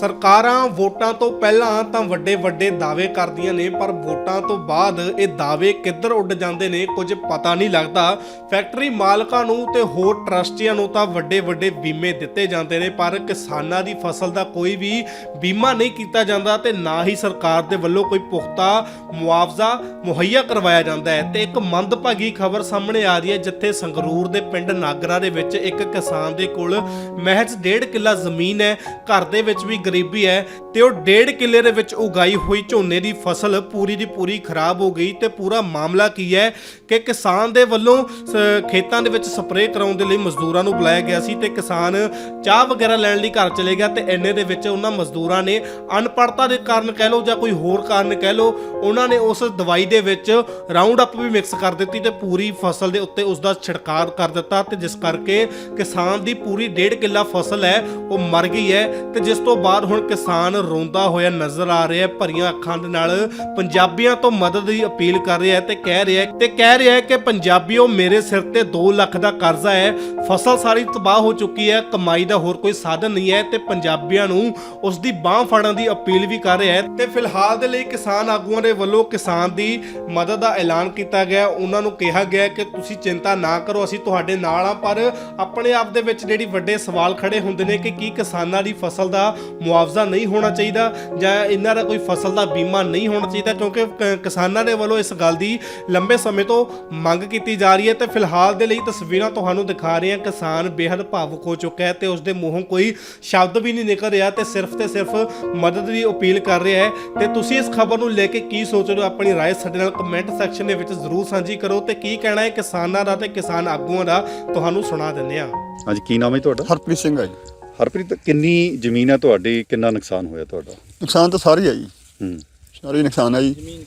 ਸਰਕਾਰਾਂ ਵੋਟਾਂ ਤੋਂ ਪਹਿਲਾਂ ਤਾਂ ਵੱਡੇ ਵੱਡੇ ਦਾਅਵੇ ਕਰਦੀਆਂ ਨੇ, ਪਰ ਵੋਟਾਂ ਤੋਂ ਬਾਅਦ ਇਹ ਦਾਅਵੇ ਕਿੱਧਰ ਉੱਡ ਜਾਂਦੇ ਨੇ ਕੁਝ ਪਤਾ ਨਹੀਂ ਲੱਗਦਾ। ਫੈਕਟਰੀ ਮਾਲਕਾਂ ਨੂੰ ਤੇ ਹੋਰ ਟਰਸਟੀਆਂ ਨੂੰ ਤਾਂ ਵੱਡੇ ਵੱਡੇ ਬੀਮੇ ਦਿੱਤੇ ਜਾਂਦੇ ਨੇ, ਪਰ ਕਿਸਾਨਾਂ ਦੀ ਫਸਲ ਦਾ ਕੋਈ ਵੀ ਬੀਮਾ ਨਹੀਂ ਕੀਤਾ ਜਾਂਦਾ ਤੇ ਨਾ ਹੀ ਸਰਕਾਰ ਦੇ ਵੱਲੋਂ ਕੋਈ ਪੁਖਤਾ ਮੁਆਵਜ਼ਾ ਮੁਹੱਈਆ ਕਰਵਾਇਆ ਜਾਂਦਾ ਹੈ। ਤੇ ਇੱਕ ਮੰਦਭਾਗੀ ਖਬਰ ਸਾਹਮਣੇ ਆ ਰਹੀ ਹੈ, ਜਿੱਥੇ ਸੰਗਰੂਰ ਦੇ ਪਿੰਡ ਨਾਗਰਾ ਦੇ ਵਿੱਚ ਇੱਕ ਕਿਸਾਨ ਦੇ ਕੋਲ ਮਹਿਜ਼ ਡੇਢ ਕਿੱਲਾ ਜ਼ਮੀਨ ਹੈ। ਘਰ ਦੇ ਵਿੱਚ ਵੀ ਗਰੀਬੀ ਹੈ ਤੇ ਉਹ ਡੇਢ ਕਿੱਲੇ ਦੇ ਵਿੱਚ ਉਗਾਈ ਹੋਈ ਝੋਨੇ ਦੀ ਫਸਲ ਪੂਰੀ ਦੀ ਪੂਰੀ ਖਰਾਬ ਹੋ ਗਈ ਤੇ ਪੂਰਾ ਮਾਮਲਾ ਕੀ ਹੈ ਕਿ ਕਿਸਾਨ ਦੇ ਵੱਲੋਂ ਸ- ਖੇਤਾਂ ਦੇ ਵਿੱਚ ਸਪਰੇਅ ਕਰਾਉਣ ਦੇ ਲਈ ਮਜ਼ਦੂਰਾਂ ਨੂੰ ਬੁਲਾਇਆ ਗਿਆ ਸੀ ਤੇ ਕਿਸਾਨ ਚਾਹ ਵਗੈਰਾ ਲੈਣ ਲਈ ਘਰ ਚਲੇ ਗਿਆ ਤੇ ਇੰਨੇ ਦੇ ਵਿੱਚ ਉਹਨਾਂ ਮਜ਼ਦੂਰਾਂ ਨੇ ਅਨਪੜਤਾ ਦੇ ਕਾਰਨ ਕਹਿ ਲਓ ਜਾਂ ਕੋਈ ਹੋਰ ਕਾਰਨ ਕਹਿ ਲਓ, ਉਹਨਾਂ ਨੇ ਉਸ ਦਵਾਈ ਦੇ ਵਿੱਚ ਰਾਉਂਡ ਅਪ ਵੀ ਮਿਕਸ ਕਰ ਦਿੱਤੀ ਤੇ ਪੂਰੀ ਫਸਲ ਦੇ ਉੱਤੇ ਉਸ ਦਾ ਛਿੜਕਾਅ ਕਰ ਦਿੱਤਾ ਤੇ ਜਿਸ ਕਰਕੇ ਕਿਸਾਨ ਦੀ ਪੂਰੀ ਡੇਢ ਕਿੱਲਾ ਫਸਲ ਹੈ, ਉਹ ਮਰ ਗਈ ਹੈ ਤੇ ਜਿਸ ਤੋਂ ਬਾਅਦ ਹੁਣ ਕਿਸਾਨ ਰੋਂਦਾ ਹੋਇਆ ਨਜ਼ਰ ਆ ਰਿਹਾ ਹੈ, ਭਰੀਆਂ ਅੱਖਾਂ ਦੇ ਨਾਲ। ਪੰਜਾਬੀਆਂ ਤੋਂ ਮਦਦ ਦੀ ਅਪੀਲ ਕਰ ਰਿਹਾ ਹੈ ਤੇ ਕਹਿ ਰਿਹਾ ਹੈ ਤੇ ਕਹਿ ਰਿਹਾ ਹੈ ਕਿ ਪੰਜਾਬੀਓ, ਮੇਰੇ ਸਿਰ ਤੇ 2 ਲੱਖ ਦਾ ਕਰਜ਼ਾ ਹੈ। ਫਸਲ ਸਾਰੀ ਤਬਾਹ ਹੋ ਚੁੱਕੀ ਹੈ, ਕਮਾਈ ਦਾ ਹੋਰ ਕੋਈ ਸਾਧਨ ਨਹੀਂ ਹੈ ਤੇ ਪੰਜਾਬੀਆਂ ਨੂੰ ਉਸ ਦੀ ਬਾਹ ਫੜਨ ਦੀ ਅਪੀਲ ਵੀ ਕਰ ਰਿਹਾ ਹੈ। ਤੇ ਫਿਲਹਾਲ ਦੇ ਲਈ ਕਿਸਾਨ ਆਗੂਆਂ ਦੇ ਵੱਲੋਂ ਕਿਸਾਨ ਦੀ ਮਦਦ ਦਾ ਐਲਾਨ ਕੀਤਾ ਗਿਆ ਉਹਨਾਂ ਨੂੰ ਕਿਹਾ ਗਿਆ ਕਿ ਤੁਸੀਂ ਚਿੰਤਾ ਨਾ ਕਰੋ, ਅਸੀਂ ਤੁਹਾਡੇ ਨਾਲ ਆ ਪਰ ਆਪਣੇ ਆਪ ਦੇ ਵਿੱਚ ਜਿਹੜੀ ਵੱਡੇ ਸਵਾਲ ਖੜੇ ਹੁੰਦੇ ਨੇ ਕਿ ਕੀ ਕਿਸਾਨਾਂ ਦੀ ਫਸਲ ਦਾ ਮੁਆਵਜ਼ਾ ਨਹੀਂ ਹੋਣਾ ਚਾਹੀਦਾ ਜਾਂ ਇਹਨਾਂ ਦਾ ਕੋਈ ਫਸਲ ਦਾ ਬੀਮਾ ਨਹੀਂ ਹੋਣਾ ਚਾਹੀਦਾ ਕਿਉਂਕਿ ਕਿਸਾਨਾਂ ਦੇ ਵੱਲੋਂ ਇਸ ਗੱਲ ਦੀ ਲੰਬੇ ਸਮੇਂ ਤੋਂ ਮੰਗ ਕੀਤੀ ਜਾ ਰਹੀ ਹੈ। ਤੇ ਫਿਲਹਾਲ ਦੇ ਲਈ ਤਸਵੀਰਾਂ ਤੁਹਾਨੂੰ ਦਿਖਾ ਰਹੇ ਹਾਂ ਕਿਸਾਨ ਬੇहद ਭਾਵੁਕ ਹੋ ਚੁੱਕਾ ਹੈ ਤੇ ਉਸ ਦੇ ਮੂੰਹੋਂ ਕੋਈ ਸ਼ਬਦ ਵੀ ਨਹੀਂ ਨਿਕਲ ਰਿਹਾ ਤੇ ਸਿਰਫ ਤੇ ਸਿਰਫ ਮਦਦ ਦੀ ਅਪੀਲ ਕਰ ਰਿਹਾ ਹੈ। ਤੇ ਤੁਸੀਂ ਇਸ ਖਬਰ ਨੂੰ ਲੈ ਕੇ ਕੀ ਸੋਚ ਰਹੇ ਹੋ? ਆਪਣੀ رائے ਸਾਡੇ ਨਾਲ ਕਮੈਂਟ ਸੈਕਸ਼ਨ ਦੇ ਵਿੱਚ ਜ਼ਰੂਰ ਸਾਂਝੀ ਕਰੋ। ਤੇ ਕੀ ਕਹਿਣਾ ਹੈ ਕਿਸਾਨਾਂ ਦਾ ਤੇ ਕਿਸਾਨ ਆਗੂਆਂ ਦਾ? ਤੁਹਾਨੂੰ ਸੁਣਾ ਦਿੰਦੇ ਹਾਂ। ਅੱਜ ਕੀ ਨਾਮ ਹੈ ਤੁਹਾਡਾ? ਹਰਪ੍ਰੀਤ ਸਿੰਘ ਹੈ ਜੀ। ਹਰਪ੍ਰੀਤ ਕਿੰਨੀ ਜ਼ਮੀਨ ਹੈ ਤੁਹਾਡੀ? ਕਿੰਨਾ ਨੁਕਸਾਨ ਹੋਇਆ ਤੁਹਾਡਾ? ਨੁਕਸਾਨ ਤਾਂ ਸਾਰੀ ਜੀ। ਹੂੰ। ਸਾਰੀ ਨੁਕਸਾਨ ਹੈ ਜੀ।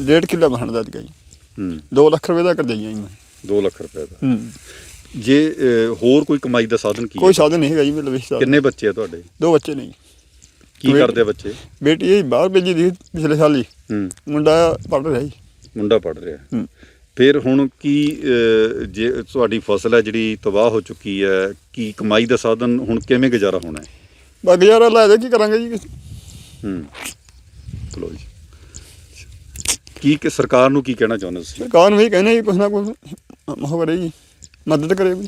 ਡੇਢ ਕਿੱਲਾ ਬਣਦਾ ਸੀਗਾ ਜੀ। ਹੂੰ। 2 ਲੱਖ ਰੁਪਏ ਦਾ ਕਰਜਾਈ ਜੀ ਮੈਂ 2 ਲੱਖ ਰੁਪਏ ਦਾ। ਹੂੰ। ਜੇ ਹੋਰ ਕੋਈ ਕਮਾਈ ਦਾ ਸਾਧਨ ਕੀ ਕੋਈ ਸਾਧਨ ਨਹੀਂ ਹੈਗਾ ਜੀ ਮੇਰੇ ਵਿੱਚ ਕਿੰਨੇ ਬੱਚੇ ਆ ਤੁਹਾਡੇ? ਦੋ ਬੱਚੇ ਨੇ ਜੀ। ਕੀ ਕਰਦੇ ਆ ਬੱਚੇ? ਬੇਟੀ ਇਹ ਬਾਹਰ ਭੇਜੀ ਦੀ ਪਿਛਲੇ ਸਾਲ ਹੀ। ਹੂੰ। ਮੁੰਡਾ ਪੜ੍ਹ ਰਿਹਾ ਜੀ। ਮੁੰਡਾ ਪੜ ਰਿਹਾ। ਹੂੰ। ਫਿਰ ਹੁਣ ਕੀ ਜੇ ਤੁਹਾਡੀ ਫਸਲ ਹੈ ਜਿਹੜੀ ਤਬਾਹ ਹੋ ਚੁੱਕੀ ਹੈ ਕੀ ਕਮਾਈ ਦਾ ਸਾਧਨ ਹੁਣ ਕਿਵੇਂ ਗੁਜ਼ਾਰਾ ਹੋਣਾ ਹੈ? ਬਾਕੀ ਯਾਰ ਲੈ ਦੇ ਕੀ ਕਰਾਂਗੇ ਜੀ ਹੂੰ। ਚਲੋ ਜੀ। ਕੀ ਕਿ ਸਰਕਾਰ ਨੂੰ ਕੀ ਕਹਿਣਾ ਚਾਹੁੰਦੇ ਤੁਸੀਂ? ਸਰਕਾਰ ਨੂੰ ਵੀ ਕਹਿੰਦੇ ਜੀ ਕੁਛ ਨਾ ਕੁਛ ਉਹ ਕਰੇ ਜੀ ਮਦਦ ਕਰੇ ਵੀ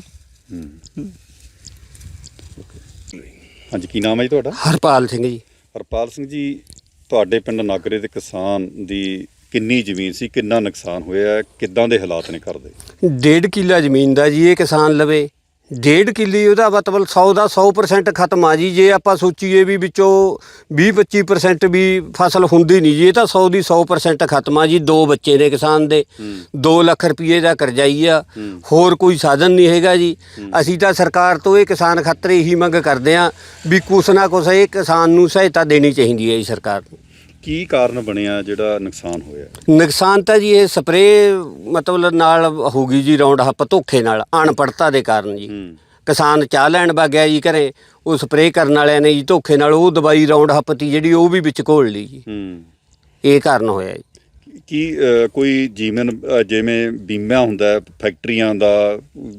ਹੂੰ। ਹਾਂਜੀ ਕੀ ਨਾਮ ਹੈ ਜੀ ਤੁਹਾਡਾ? ਹਰਪਾਲ ਸਿੰਘ ਜੀ। ਹਰਪਾਲ ਸਿੰਘ ਜੀ ਤੁਹਾਡੇ ਪਿੰਡ ਨਾਗਰੇ ਦੇ ਕਿਸਾਨ ਦੀ ਕਿੰਨੀ ਜ਼ਮੀਨ ਸੀ ਕਿੰਨਾ ਨੁਕਸਾਨ ਹੋਇਆ ਹੈ, ਕਿੱਦਾਂ ਦੇ ਹਾਲਾਤ ਨੇ ਘਰ ਦੇ? ਡੇਢ ਕਿੱਲਾ ਜ਼ਮੀਨ ਦਾ ਜੀ ਇਹ ਕਿਸਾਨ ਲਵੇ। ਡੇਢ ਕਿੱਲੀ ਉਹਦਾ ਮਤਲਬ 100 ਦਾ 100% ਖਤਮ ਆ ਜੀ। ਜੇ ਆਪਾਂ ਸੋਚੀਏ ਵੀ ਵਿੱਚੋਂ 20-25% ਵੀ ਫਸਲ ਹੁੰਦੀ ਨਹੀਂ ਜੀ ਇਹ ਤਾਂ 100 ਦੀ 100% ਖਤਮ ਆ ਜੀ ਦੋ ਬੱਚੇ ਨੇ ਕਿਸਾਨ ਦੇ। 2 ਲੱਖ ਰੁਪਏ ਦਾ ਕਰਜ਼ਾਈ ਆ। ਹੋਰ ਕੋਈ ਸਾਧਨ ਨਹੀਂ ਹੈਗਾ ਜੀ। ਅਸੀਂ ਤਾਂ ਸਰਕਾਰ ਤੋਂ ਇਹ ਕਿਸਾਨ ਖਾਤਰ ਇਹੀ ਮੰਗ ਕਰਦੇ ਆ ਵੀ ਕੁਛ ਨਾ ਕੁਛ ਇਹ ਕਿਸਾਨ ਨੂੰ ਸਹਾਇਤਾ ਦੇਣੀ ਚਾਹੀਦੀ ਹੈ ਜੀ ਸਰਕਾਰ ਨੂੰ। ਕੀ ਕਾਰਨ ਬਣਿਆ ਜਿਹੜਾ ਨੁਕਸਾਨ ਹੋਇਆ? ਨੁਕਸਾਨ ਤਾਂ ਜੀ ਇਹ ਸਪਰੇਅ ਮਤਲਬ ਨਾਲ ਹੋ ਗਈ ਜੀ ਰੌਂਡ ਹੱਪ ਧੋਖੇ ਨਾਲ ਅਣਪੜਤਾ ਦੇ ਕਾਰਨ ਜੀ। ਕਿਸਾਨ ਚਾਹ ਲੈਣ ਵਗ ਗਿਆ ਜੀ ਘਰੇ ਉਹ ਸਪਰੇਅ ਕਰਨ ਵਾਲਿਆਂ ਨੇ ਜੀ ਧੋਖੇ ਨਾਲ ਉਹ ਦਵਾਈ ਰੌਂਡ ਹੱਪ ਤੀ ਜਿਹੜੀ ਉਹ ਵੀ ਵਿੱਚ ਘੋਲ ਲਈ ਜੀ। ਹੂੰ। ਇਹ ਕਾਰਨ ਹੋਇਆ ਜੀ। ਕੀ ਅਹ, ਕੋਈ ਜੀਵਨ ਅਹ, ਜਿਵੇਂ ਬੀਮਾ ਹੁੰਦਾ ਹੈ, ਫੈਕਟਰੀਆਂ ਦਾ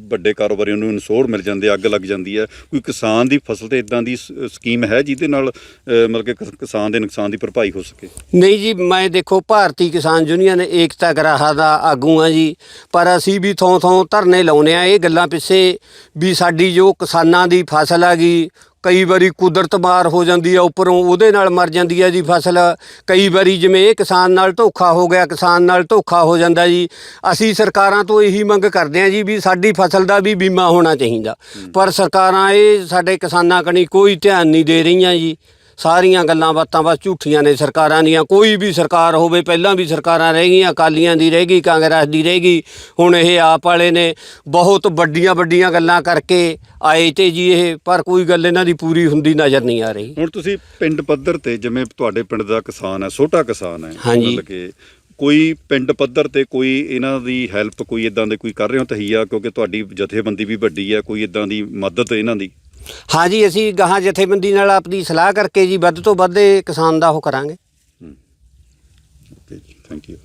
ਵੱਡੇ ਕਾਰੋਬਾਰੀਆਂ ਨੂੰ ਇਨਸ਼ੋਰ ਮਿਲ ਜਾਂਦੇ ਅੱਗ ਲੱਗ ਜਾਂਦੀ ਹੈ ਕੋਈ ਕਿਸਾਨ ਦੀ ਫਸਲ ਤੇ ਇਦਾਂ ਦੀ ਸ- ਸਕੀਮ ਹੈ ਜਿਹਦੇ ਨਾਲ ਅਹ, ਮਤਲਬ ਕਿ ਕਿਸ- ਕਿਸਾਨ ਦੇ ਨੁਕਸਾਨ ਦੀ ਭਰਪਾਈ ਹੋ ਸਕੇ? ਨਹੀਂ ਜੀ ਮੈਂ ਦੇਖੋ ਭਾਰਤੀ ਕਿਸਾਨ ਯੂਨੀਅਨ ਏਕਤਾ ਗਰਾਹਾ ਦਾ ਆਗੂ ਆ ਜੀ ਪਰ ਅਸੀਂ ਵੀ ਥੋਂ ਥੋਂ ਧਰਨੇ ਲਾਉਨੇ ਆ ਇਹ ਗੱਲਾਂ ਪਿੱਛੇ ਵੀ ਸਾਡੀ ਜੋ ਕਿਸਾਨਾਂ ਦੀ ਫਸਲ ਆ ਗਈ ਕਈ ਵਾਰੀ ਕੁਦਰਤ ਮਾਰ ਹੋ ਜਾਂਦੀ ਆ, ਉੱਪਰੋਂ ਉਹਦੇ ਨਾਲ ਮਰ ਜਾਂਦੀ ਆ ਜੀ ਫਸਲ। ਕਈ ਵਾਰੀ ਜਿਵੇਂ ਇਹ ਕਿਸਾਨ ਨਾਲ ਧੋਖਾ ਹੋ ਗਿਆ, ਕਿਸਾਨ ਨਾਲ ਧੋਖਾ ਹੋ ਜਾਂਦਾ ਜੀ। ਅਸੀਂ ਸਰਕਾਰਾਂ ਤੋਂ ਇਹੀ ਮੰਗ ਕਰਦੇ ਆ ਜੀ ਵੀ ਸਾਡੀ ਫਸਲ ਦਾ ਵੀ ਬੀਮਾ ਹੋਣਾ ਚਾਹੀਦਾ। ਪਰ ਸਰਕਾਰਾਂ ਇਹ ਸਾਡੇ ਕਿਸਾਨਾਂ ਕਣੀ ਕੋਈ ਧਿਆਨ ਨਹੀਂ ਦੇ ਰਹੀਆਂ ਜੀ। ਸਾਰੀਆਂ ਗੱਲਾਂ ਬਾਤਾਂ ਬਸ ਝੂਠੀਆਂ ਨੇ ਸਰਕਾਰਾਂ ਦੀਆਂ ਕੋਈ ਵੀ ਸਰਕਾਰ ਹੋਵੇ ਪਹਿਲਾਂ ਵੀ ਸਰਕਾਰਾਂ ਰਹਿ ਗਈਆਂ ਅਕਾਲੀਆਂ ਦੀ ਰਹਿ ਗਈ ਕਾਂਗਰਸ ਦੀ ਰਹਿ ਗਈ ਹੁਣ ਇਹ ਆਪ ਵਾਲੇ ਨੇ ਬਹੁਤ ਵੱਡੀਆਂ ਵੱਡੀਆਂ ਗੱਲਾਂ ਕਰਕੇ ਆਏ ਤੇ ਜੀ ਇਹ ਪਰ ਕੋਈ ਗੱਲ ਇਹਨਾਂ ਦੀ ਪੂਰੀ ਹੁੰਦੀ ਨਜ਼ਰ ਨਹੀਂ ਆ ਰਹੀ ਹੁਣ ਤੁਸੀਂ ਪਿੰਡ ਪੱਧਰ ਤੇ ਜਿਵੇਂ ਤੁਹਾਡੇ ਪਿੰਡ ਦਾ ਕਿਸਾਨ ਹੈ ਛੋਟਾ ਕਿਸਾਨ ਹੈ ਹਾਂਜੀ। ਕੋਈ ਪਿੰਡ ਪੱਧਰ ਤੇ ਕੋਈ ਇਹਨਾਂ ਦੀ ਹੈਲਪ ਕੋਈ ਇਦਾਂ ਦੇ ਕੋਈ ਕਰ ਰਹੇ ਹੋ ਤਹੀਆ ਕਿਉਂਕਿ ਤੁਹਾਡੀ ਜਥੇਬੰਦੀ ਵੀ ਵੱਡੀ ਹੈ ਕੋਈ ਇਦਾਂ ਦੀ ਮਦਦ ਇਹਨਾਂ ਦੀ ਹਾਂਜੀ, ਅਸੀਂ ਗਾਹਾਂ ਜਥੇਬੰਦੀ ਨਾਲ ਆਪਣੀ ਸਲਾਹ ਕਰਕੇ ਜੀ ਵੱਧ ਤੋਂ ਵੱਧ ਇਹ ਕਿਸਾਨ ਦਾ ਉਹ ਕਰਾਂਗੇ। Okay thank you